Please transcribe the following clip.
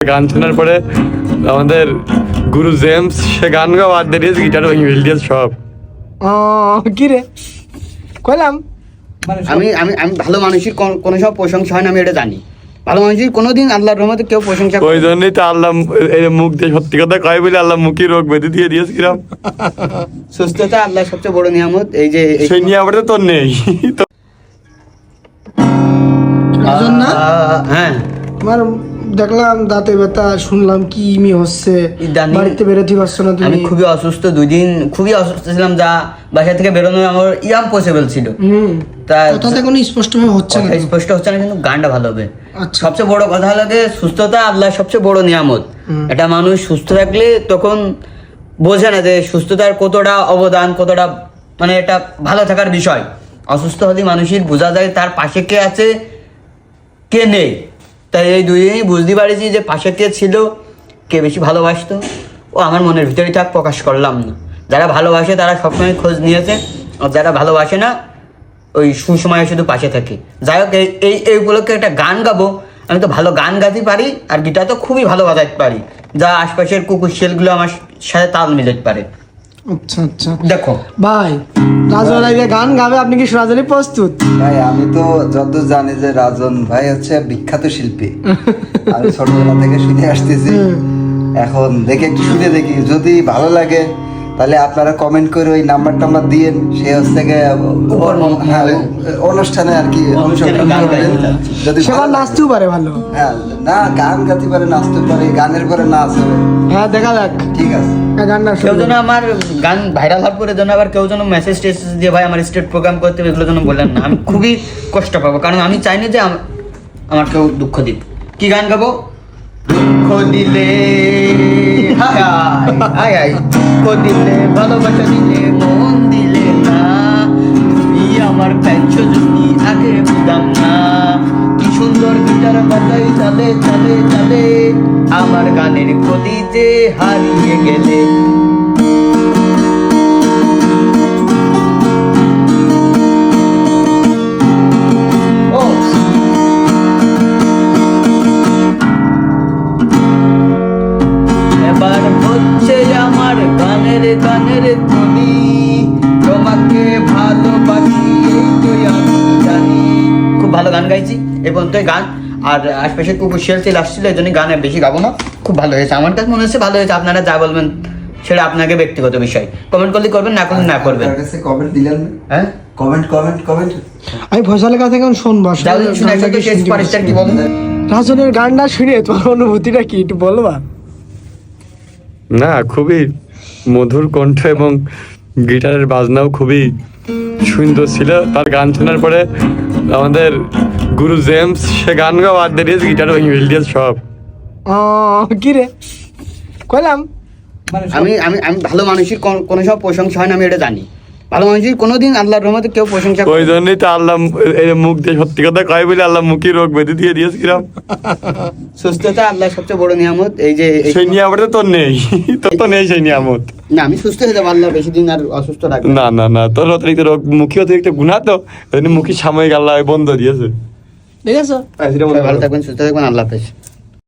গান শোনার পরে আমাদের গুরু জেমস সে গান গাও আর দিয়েছে গিটার ভেঙে ফেল দিয়েছে সব। ও কি রে কইলাম আমি আমি আমি ভালো মানুষের কোন- কোনো সব প্রশংসা হয় না আমি এটা জানি। ভালো মানুষের কোনোদিন আল্লাহর রহমতে কেউ প্রশংসা করে ওই জন্যই তো আল্লাহ এই মুখ দিয়ে সত্যি কথা কয় বলে আল্লাহ মুখী রোগ বেঁধে দিয়ে দিয়েছে কিরাম। সুস্থতা আল্লাহর সবচেয়ে বড় নিয়ামত এই যে এই- সেই নিয়ে আবার তো তোর নেই। তো রাজন না? হ্যাঁ। আমার দেখলাম দাঁতে ব্যথা শুনলাম কি ইমি হচ্ছে বাড়িতে বেরোতে পারছ না আমি তুমি খুবই অসুস্থ দুই দিন খুবই অসুস্থ ছিলাম যা বাসা থেকে বেরোনো আমার ইয়াম পসিবল ছিল। হুম। তা কথাতে কোনো স্পষ্ট হচ্ছে না স্পষ্ট হচ্ছে না কিন্তু গানটা ভালো হবে। আচ্ছা। সবচেয়ে বড় কথা হলো যে সুস্থতা আল্লাহর সবচেয়ে বড় নিয়ামত। এটা মানুষ সুস্থ থাকলে তখন বোঝে না যে সুস্থতার কতটা অবদান কতটা মানে এটা ভালো থাকার বিষয়। অসুস্থ হলে মানুষের বোঝা যায় তার পাশে কে আছে কে নেই। তাই এই দুইজনই বুঝতে পারিছি যে পাশে কে ছিল, কে বেশি ভালোবাসতো। ও আমার মনের ভিতরেই থাক, প্রকাশ করলাম না। যারা ভালোবাসে তারা সবসময় খোঁজ নিয়েছে, আর যারা ভালোবাসে না, ওই সুসময়ে শুধু পাশে থাকে। যাই হোক, এই এই উপলক্ষে একটা গান গাবো। আমি তো ভালো গান গাইতে পারি, আর গিটার তো খুবই ভালো বাজাতে পারি। যা আশপাশের কুকুর শেলগুলো আমার সাথে তাল মিলাতে পারে। আচ্ছা আচ্ছা। দেখো। ভাই রাজন আইবে গান গাবে আপনি কি শোনার প্রস্তুত? ভাই আমি তো যত জানি যে রাজন ভাই হচ্ছে বিখ্যাত শিল্পী। আমি ছোটবেলা থেকে শুনে আসতেছি। এখন দেখে একটু শুনে দেখি। যদি ভালো লাগে তাহলে আপনারা কমেন্ট করে ওই নাম্বার টাম্বার দিয়েন। সে হচ্ছে হ্যাঁ, অনুষ্ঠানে আর কি যদি সে নাচতেও পারে ভালো। হ্যাঁ না গান গাইতে পারে নাচতে পারে গানের পরে নাচ হবে। হ্যাঁ দেখা যাক। ঠিক আছে। হ্যাঁ, কেউ যেন আমার গান ভাইরাল হওয়ার পরে যেন আবার কেউ যেন মেসেজ টেসেজ দিয়ে ভাই আমার স্টেট প্রোগ্রাম করতে হবে এগুলো যেন বললেন না। আমি খুবই কষ্ট পাবো। কারণ আমি চাই না যে আম- আমার কেউ দুঃখ দিক। কি গান গাবো? দুঃখ দিলে হায় হায়, দুঃখ দিলে ভালোবাসা দিলে মন দিলে না। তুমি আমার প্যাঞ্চো যদি আগে বুঝতাম না। কি সুন্দর গিটার বাজাই চালে চালে চালে। আমার গানের গলিতে হারিয়ে গেলে গানের তোমাকে ভালোবাসি এই আমি জানি। খুব ভালো গান গাইছি এই গান। আর আশপাশে কুকুর আসছিল এই জন্য গানে বেশি গাবো না। খুব ভালো হয়েছে। আমার কাছে মনে হচ্ছে ভালো হয়েছে আপনারা যা বলবেন সেটা আপনাকে ব্যক্তিগত বিষয়। কমেন্ট করলে করবেন না করলে না করবেন। কমেন্ট দিলেন হ্যাঁ? কমেন্ট কমেন্ট কমেন্ট আমি কাছে এখন শুনব কি। বলেন রাজনের গানটা শুনে তোমার অনুভূতিটা কি একটু বলবা। না খুবই মধুর কণ্ঠ এবং গিটারের বাজনাও খুবই সুন্দর ছিল। তার গান শোনার পরে আমাদের গুরু জেমস সে গান গাও আর দিয়েছে গিটার ভেঙে ফেল দিয়েছে সব। কি রে? কইলাম। আমি আমি আমি ভালো মানুষের কোনো সব প্রশংসা হয় না আমি এটা জানি। ভালো মানুষের কোনোদিন আল্লাহর রহমতে কেউ প্রশংসা করে ওই জন্যই তো আল্লাহ মুখ দিয়ে সত্যি কথা কয় বলে আল্লাহ মুখী রোগ বেঁধে দিয়ে দিয়েছে কিরাম। সুস্থতা আল্লাহর সবচেয়ে বড় নিয়ামত এই যে সেই নিয়ে তো তোর নেই। তোর তো নেই সেই নিয়ামত। না আমি সুস্থ হয়ে যাব আল্লাহ বেশি দিন আর অসুস্থ রাখবে না। না না তোর অতিরিক্ত রোগ মুখী অতিরিক্ত গুণা তো ওই জন্য মুখী সাময়িক আল্লাহ বন্ধ দিয়েছে। ঠিক আছে। ভালো থাকবেন সুস্থ থাকবেন আল্লাহ হাফেজ।